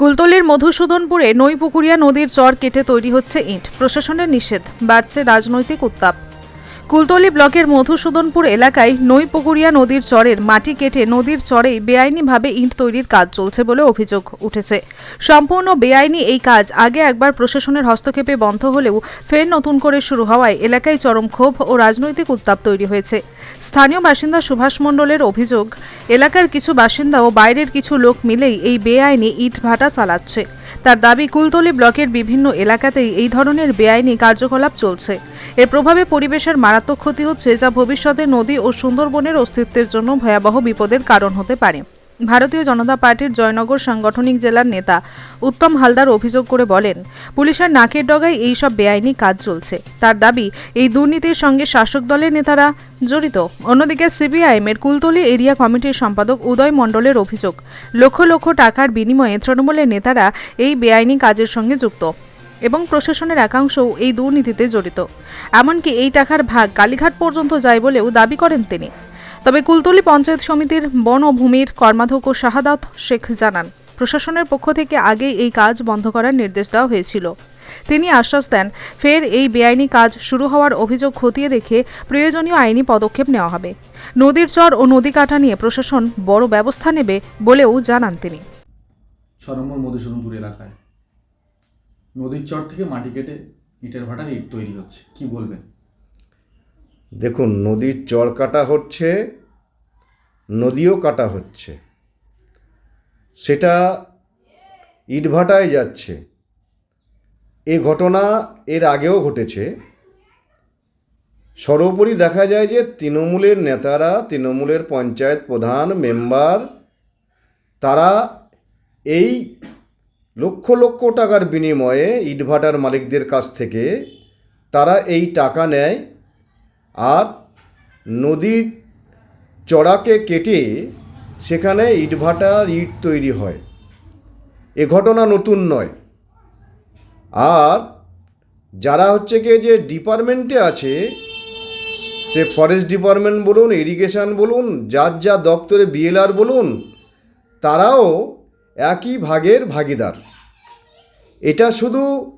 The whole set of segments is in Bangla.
কুলতলির মধুসূদনপুরে নৈপুকুরিয়া নদীর চর কেটে তৈরি হচ্ছে ইট। প্রশাসনের নিষেধ বাড়ছে রাজনৈতিক উত্তাপ। কুলতলি ব্লকের মধুসূদনপুর এলাকায় নৈপুকুরিয়া নদীর চরের মাটি কেটে নদীর চরেই বেআইনিভাবে ইট তৈরির কাজ চলছে বলে অভিযোগ উঠেছে। সম্পূর্ণ বেআইনি এই কাজ আগে একবার প্রশাসনের হস্তক্ষেপে বন্ধ হলেও ফের নতুন করে শুরু হওয়ায় এলাকায় চরম ক্ষোভ ও রাজনৈতিক উত্তাপ তৈরি হয়েছে। স্থানীয় বাসিন্দা সুভাষ মণ্ডলের অভিযোগ, এলাকার কিছু বাসিন্দা ও বাইরের কিছু লোক মিলেই এই বেআইনি ইট ভাটা চালাচ্ছে। তার দাবি, কুলতলি ব্লকের বিভিন্ন এলাকাতেই এই ধরনের বেআইনি কার্যকলাপ চলছে। এর প্রভাবে পরিবেশের মারাত্মক ক্ষতি হচ্ছে যা ভবিষ্যতে নদী ও সুন্দরবনের অস্তিত্বের জন্য ভয়াবহ বিপদের কারণ হতে পারে। ভারতীয় জনতা পার্টির জয়নগর সাংগঠনিক জেলার নেতা উত্তম হালদার অভিযোগ করে বলেন, পুলিশের নাকের ডগায় এই সব বেআইনি কাজ চলছে। তার দাবি, এই দুর্নীতির সঙ্গে শাসক দলের নেতারা জড়িত। অন্যদিকে সিবিআইএম এর কুলতলি এরিয়া কমিটির সম্পাদক উদয় মণ্ডলের অভিযোগ, লক্ষ লক্ষ টাকার বিনিময়ে তৃণমূলের নেতারা এই বেআইনি কাজের সঙ্গে যুক্ত এবং প্রশাসনের একাংশও এই দুর্নীতিতে জড়িত। এমনকি এই টাকার ভাগ কালীঘাট পর্যন্ত যায় বলেও দাবি করেন তিনি। তবে কুলতলি পঞ্চায়েত সমিতির বন ও ভূমির কর্মাধ্যক্ষ শাহাদাত শেখ জানান, প্রশাসনের পক্ষ থেকে আগেই এই কাজ বন্ধ করার নির্দেশ দেওয়া হয়েছিল। তিনি আশ্বাস দেন, ফের এই বেআইনি কাজ শুরু হওয়ার অভিযোগ খতিয়ে দেখে প্রয়োজনীয় আইনি পদক্ষেপ নেওয়া হবে। নদীর চর ও নদী কাটা নিয়ে প্রশাসন বড় ব্যবস্থা নেবে বলেও জানান তিনি। এলাকায়। নদীর চর থেকে মাটি কেটে ইটের ভাটার ইট তৈরি হচ্ছে, কি বলবেন? দেখুন, নদীর চর কাটা হচ্ছে, নদীও কাটা হচ্ছে। সেটা ইটভাটায় যাচ্ছে। এ ঘটনা এর আগেও ঘটেছে। সর্বোপরি দেখা যায় যে তৃণমূলের নেতারা, তৃণমূলের পঞ্চায়েত প্রধান, মেম্বার, তারা এই লক্ষ লক্ষ টাকার বিনিময়ে ইটভাটার মালিকদের কাছ থেকে তারা এই টাকা নেয়। আর নদীর চড়াকে কেটে সেখানে ইটভাটার ইট তৈরি হয়। এ ঘটনা নতুন নয়। আর যারা হচ্ছে গিয়ে যে ডিপার্টমেন্টে আছে, সে ফরেস্ট ডিপার্টমেন্ট বলুন, ইরিগেশন বলুন, যার যা দপ্তরে বিএলআর বলুন, তারাও একই ভাগের ভাগিদার। এটা শুধু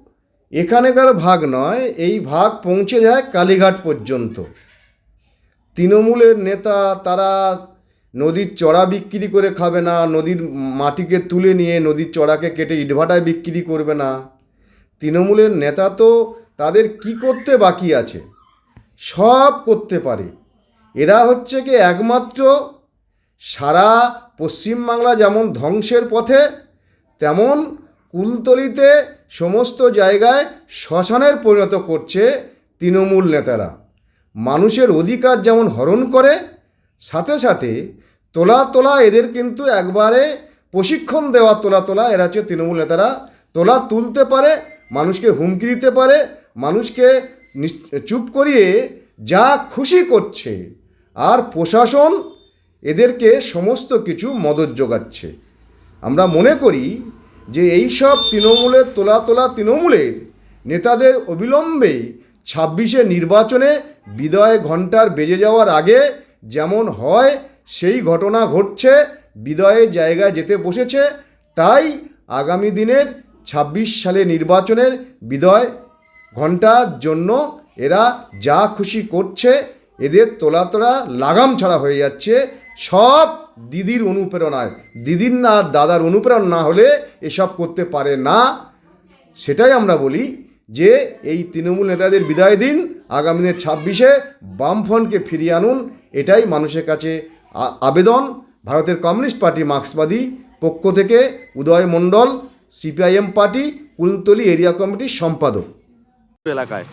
এখানেকার ভাগ নয়, এই ভাগ পৌঁছে যায় কালীঘাট পর্যন্ত। তৃণমূলের নেতা, তারা নদীর চড়া বিক্রি করে খাবে না, নদীর মাটিকে তুলে নিয়ে নদীর চড়াকে কেটে ইটভাটায় বিক্রি করবে না। তৃণমূলের নেতা তো তাদের কি করতে বাকি আছে? সব করতে পারে। এরা হচ্ছে কি একমাত্র সারা পশ্চিমবাংলা যেমন ধ্বংসের পথে, তেমন কুলতলিতে সমস্ত জায়গায় শ্মশানের পরিণত করছে তৃণমূল নেতারা। মানুষের অধিকার যেমন হরণ করে, সাথে সাথে তোলা তোলা এদের কিন্তু একবারে প্রশিক্ষণ দেওয়া তোলা তোলা এরা হচ্ছে তৃণমূল নেতারা। তোলা তুলতে পারে, মানুষকে হুমকি দিতে পারে, মানুষকে চুপ করিয়ে যা খুশি করছে। আর প্রশাসন এদেরকে সমস্ত কিছু মদত যোগাচ্ছে। আমরা মনে করি যে এই সব তৃণমূলের তোলা তোলা তৃণমূলের নেতাদের অবিলম্বে ছাব্বিশে নির্বাচনে বিদয় ঘণ্টার বেজে যাওয়ার আগে যেমন হয় সেই ঘটনা ঘটছে, বিদয়ের জায়গায় যেতে বসেছে। তাই আগামী দিনের ছাব্বিশ সালে নির্বাচনের বিদয় ঘণ্টার জন্য এরা যা খুশি করছে, এদের তোলা তোলা লাগাম ছাড়া হয়ে যাচ্ছে। সব দিদির অনুপ্রেরণায়। দিদির না আর দাদার অনুপ্রেরণা না হলে এসব করতে পারে না। সেটাই আমরা বলি যে এই তৃণমূল নেতাদের বিদায় দিন, আগামী দিনের ছাব্বিশে বামফ্রন্টকে ফিরিয়ে আনুন। এটাই মানুষের কাছে আবেদন। ভারতের কমিউনিস্ট পার্টি মার্ক্সবাদী পক্ষ থেকে Uday Mondal, CPIM party, Kultali area কমিটির সম্পাদক। এলাকায়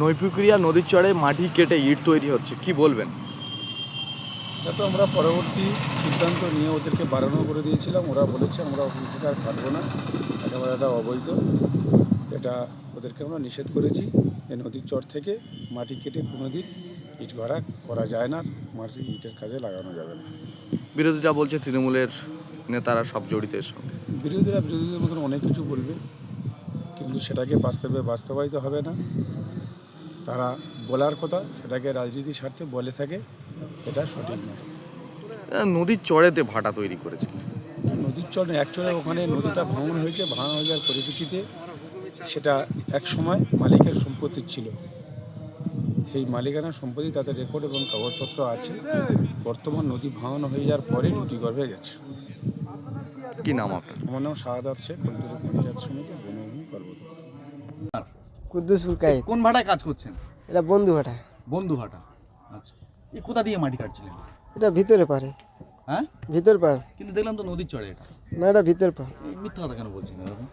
নৈপুকুরিয়া নদীর চড়ে মাটি কেটে ইট তৈরি হচ্ছে, কি বলবেন? এটা তো আমরা পরবর্তী সিদ্ধান্ত নিয়ে ওদেরকে বারণও করে দিয়েছিলাম। ওরা বলেছে আমরা ওখান থেকে আর কাটবো না। একেবারে এটা অবৈধ। এটা ওদেরকে আমরা নিষেধ করেছি যে নদীর চর থেকে মাটি কেটে কোনো দিন ইট ভাড়া করা যায় না। মাটি ইটের কাজে লাগানো যাবে না। বিরোধীরা বলছে তৃণমূলের নেতারা সব জড়িত এর সঙ্গে। বিরোধীরা বিরোধীদের মতন অনেক কিছু বলবে কিন্তু সেটাকে বাস্তবে বাস্তবায়িত হবে না। তারা বলার কথা সেটাকে রাজনীতির স্বার্থে বলে থাকে। এটা সঠিক নয়। নদীর চড়েতে ভাটা তৈরি করেছে। নদীর চর অ্যাকচুয়ালি ওখানে নদীটা ভাঙন হয়েছে ভাঙন হয়ে যাওয়ার পরিপ্রেক্ষিতে সেটা এক সময় মালিকের সম্পত্তি ছিল। সেই মালিকানা সম্পত্তি তাদের রেকর্ড এবং কাগজপত্র আছে। বর্তমান নদী ভাঙন হয়ে যাওয়ার পরে নদী গর্ভে গেছে। কি নাম আপনার? আমার নাম শাহাদাত শেখ কলকাতা পঞ্চায়েত সমিতি বনভূমি কর্মকর্তা। কুদ্দুসপুর কোন ভাটায় কাজ করছেন? এটা বন্ধু ভাটা। বন্ধু ভাটা। এই কোথা দিয়ে মাটি কাটছিলেন? এটা ভিতরে পারে। হ্যাঁ? ভিতর পার। কিন্তু দেখলাম তো নদীর চড়ে এটা। না এটা ভিতর পার। মিথ্যা কথা কেন বলছেন এরকম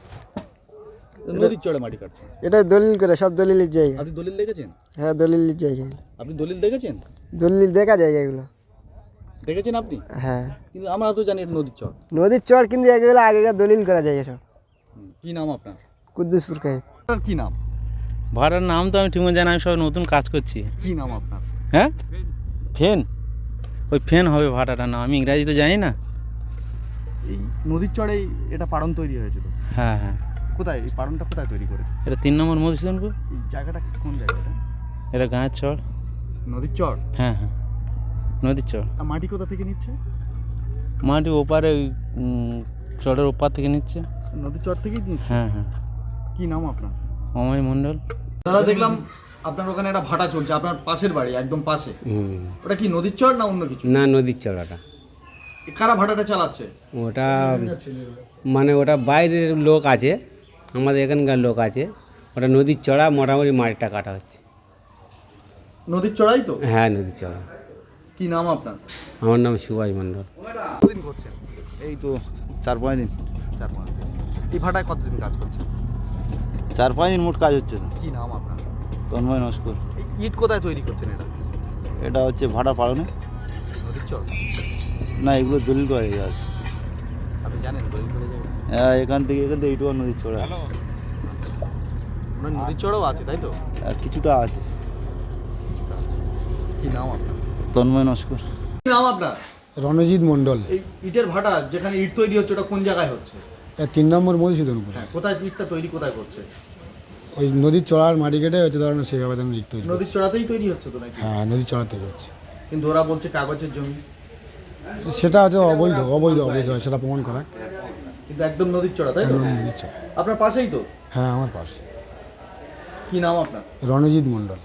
নদীর চড়ে মাটি কাটছেন। এটা দলিল করে সব দলিলের জায়গা। আপনি দলিল দেখেছেন? হ্যাঁ দলিলের জায়গা এগুলো। আপনি দলিল দেখেছেন? দলিল দেখা জায়গা এগুলো। দেখেছেন আপনি? হ্যাঁ। কিন্তু আমরা তো জানি এটা নদীর চর। নদীর চর কিন্তু এগুলো আগেকার দলিল করা জায়গা সব। কি নাম আপনার? কুদ্দুসপুর কাইত আপনার কি নাম? ভাড়ার নাম তো আমি ঠিকমতো জানি আমি সব নতুন কাজ করছি। কি নাম আপনার? হ্যাঁ? ফেন? ওই ফেন হবে ভাড়াটার না আমি ইংরাজি তো জানি না। এই নদীর চড়েই এটা পাড়ন তৈরি হয়েছে তো হ্যাঁ হ্যাঁ। কোথায়? এই পাড়নটা কোথায় তৈরি করেছে? এটা তিন নম্বর মধুসূদনপুর? এই জায়গাটা কোন জায়গাটা? এটা গাঁয়ের চর। নদীর চর? হ্যাঁ হ্যাঁ। নদীর চর। আর মাটি কোথা থেকে নিচ্ছে? মাটি ওপারে ওই চরের ওপার থেকে নিচ্ছে। নদীর চর থেকেই নিচ্ছে? হ্যাঁ হ্যাঁ। কী নাম আপনার? অময় মণ্ডল। দাদা দেখলাম আপনার ওখানে একটা ভাটা চলছে আপনার পাশের বাড়ি একদম পাশে। ওটা কি নদীর চর না অন্য কিছু? না নদীর চলাটা এ কারা ভাটাটা চালাচ্ছে? ওটা মানে ওটা বাইরের লোক আছে আমাদের এখানকার লোক আছে ওটা নদীর চড়া মোটামুটি মাটিটা কাটা হচ্ছে। নদীর চড়াই তো? হ্যাঁ নদীর চড়া। কি নাম আপনার? আমার নাম সুভাষ মণ্ডল। কতদিন করছেন? এই তো চার পাঁচ দিন। চার পাঁচ দিন। এই ভাটায় কতদিন কাজ করছেন? চার পাঁচ দিন মোট কাজ হচ্ছে। কি নাম আপনার? তন্ময় নস্কর। ইট কোথায় তৈরি করছেন এটা? এটা হচ্ছে ভাড়া চর? না এগুলো দলিল করে আছে আপনি জানেন দলিল করে হ্যাঁ এখান থেকে এখান থেকে এইটুকু নদীর চড়া নদীর চড়ও আছে তাই তো? আর কিছুটা আছে। কি নাম আপনার? তন্ময় নস্কর। কি নাম আপনার? রণজিৎ মণ্ডল। এই ইটের ভাটা যেখানে ইট তৈরি হচ্ছে ওটা কোন জায়গায় হচ্ছে? তিন নম্বর মধুসূদনপুর। হ্যাঁ কোথায় ইটটা তৈরি কোথায় করছে? ওই নদীর চড়ার মাটি কেটে হচ্ছে ধরেন সেইভাবে ধরেন ইট তৈরি নদীর চড়াতেই তৈরি হচ্ছে তো নাকি? হ্যাঁ নদীর চড়া তৈরি হচ্ছে। কিন্তু ওরা বলছে কাগজের জমি। সেটা হচ্ছে অবৈধ অবৈধ অবৈধ সেটা প্রমাণ করা। কিন্তু একদম নদীর চড়া তাই নদীর চড়া। আপনার পাশেই তো? হ্যাঁ আমার পাশে। কি নাম আপনার? রণজিৎ মণ্ডল।